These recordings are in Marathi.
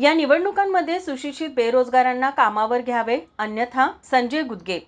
या निवडणुकांमध्ये सुशिक्षित बेरोजगारांना कामावर घ्यावे अन्यथा संजय गुदगे.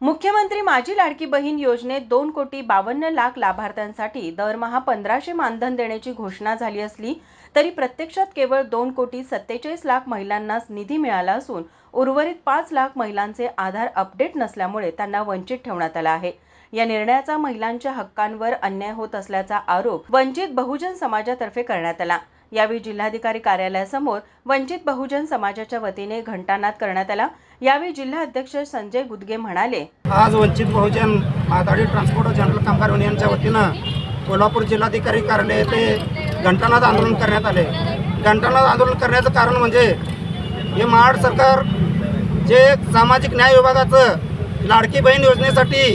मुख्यमंत्री माझी लाडकी बहीण योजनेत दोन कोटी बावन्न लाख लाभार्थ्यांसाठी दरमहा पंधराशे मानधन देण्याची घोषणा झाली असली तरी प्रत्यक्षात केवळ दोन कोटी सत्तेचाळीस लाख महिलांनाच निधी मिळाला असून उर्वरित पाच लाख महिलांचे आधार अपडेट नसल्यामुळे त्यांना वंचित ठेवण्यात आला आहे. या निर्णयाचा महिलांच्या हक्कांवर अन्याय होत असल्याचा आरोप वंचित बहुजन समाजातर्फे करण्यात आला. यावेळी जिल्हाधिकारी कार्यालयासमोर वंचित बहुजन समाजाच्या वतीने घंटानाद करण्यात आला. यावेळी जिल्हा अध्यक्ष संजय गुदगे म्हणाले आज वंचित बहुजन माथाडी ट्रान्सपोर्ट जनरल कामगार युनियनच्या वतीनं कोल्हापूर जिल्हाधिकारी कार्यालय येथे घंटानाद आंदोलन करण्यात आले. घंटानाद आंदोलन करण्याचं कारण म्हणजे हे महाड सरकार जे सामाजिक न्याय विभागाचं लाडकी बहीण योजनेसाठी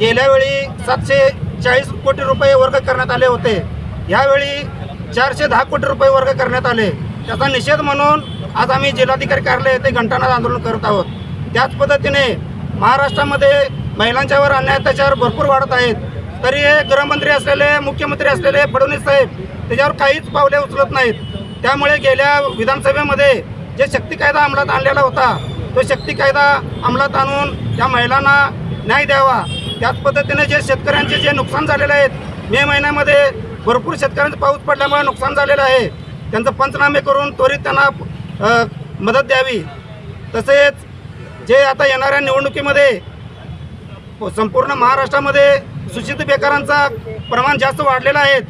गेल्या वेळी सातशे चाळीस कोटी रुपये वर्ग करण्यात आले होते. यावेळी चारशे दहा कोटी रुपये वर्ग करण्यात आले. त्याचा निषेध म्हणून आज आम्ही जिल्हाधिकारी कार्यालय येथे घंटानाद आंदोलन करत आहोत. त्याच पद्धतीने महाराष्ट्रामध्ये महिलांच्यावर अन्याय अत्याचार भरपूर वाढत आहेत. तरी हे गृहमंत्री असलेले मुख्यमंत्री असलेले फडणवीस साहेब त्याच्यावर काहीच पावले उचलत नाहीत. त्यामुळे गेल्या विधानसभेमध्ये जे शक्ती कायदा अंमलात आणलेला होता तो शक्ती कायदा अंमलात आणून त्या महिलांना न्याय द्यावा. त्याच पद्धतीने जे शेतकऱ्यांचे जे नुकसान झालेले आहेत मे महिन्यामध्ये भरपूर शेतकऱ्यांचा पाऊस पडल्यामुळे नुकसान झालेलं आहे. त्यांचं पंचनामे करून त्वरित त्यांना मदत द्यावी. तसेच जे आता येणाऱ्या निवडणुकीमध्ये संपूर्ण महाराष्ट्रामध्ये सुशिक्षित बेकारांचा प्रमाण जास्त वाढलेलं आहे.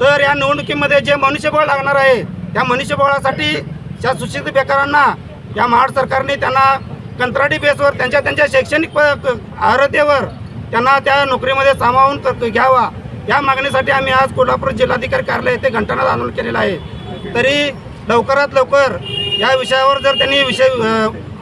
तर या निवडणुकीमध्ये जे मनुष्यबळ लागणार आहे त्या मनुष्यबळासाठी त्या सूचित बेकारांना या महाड सरकारने त्यांना कंत्राटी बेसवर त्यांच्या त्यांच्या शैक्षणिक प क- अर्हतेवर त्यांना त्या नोकरीमध्ये सामावून क- घ्यावा. या मागणीसाठी आम्ही आज कोल्हापूर जिल्हाधिकारी कार्यालय येथे घंटानाद आंदोलन केलेलं आहे. तरी लवकरात लवकर या विषयावर जर त्यांनी विषय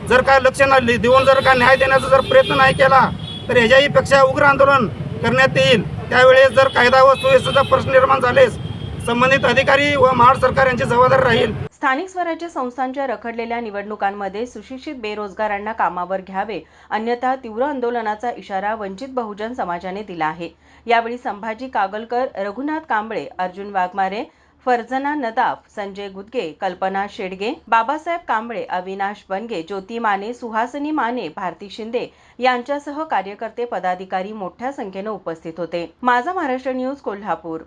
जर काय लक्ष न देऊन जर का न्याय देण्याचा जर प्रयत्न नाही केला तर ह्याच्याहीपेक्षा उग्र आंदोलन करण्यात येईल. त्यावेळेस जर कायदा व सुव्यवस्थेचा प्रश्न निर्माण झालेस संबंधित अधिकारी व महाड सरकार यांची जबाबदारी राहील. स्थानिक स्वराज्य संस्थांच्या रखडलेल्या निवडणुकांमध्ये सुशिक्षित बेरोजगारांना कामावर घ्यावे अन्यथा तीव्र आंदोलनाचा इशारा वंचित बहुजन समाजाने दिला आहे. यावेळी संभाजी कागलकर रघुनाथ कांबळे अर्जुन वाघमारे फरजना नदाफ संजय गुदगे कल्पना शेडगे बाबासाहेब कांबळे अविनाश बनगे ज्योती माने सुहासिनी माने भारती शिंदे यांच्यासह कार्यकर्ते पदाधिकारी मोठ्या संख्येनं उपस्थित होते. माझा महाराष्ट्र न्यूज कोल्हापूर.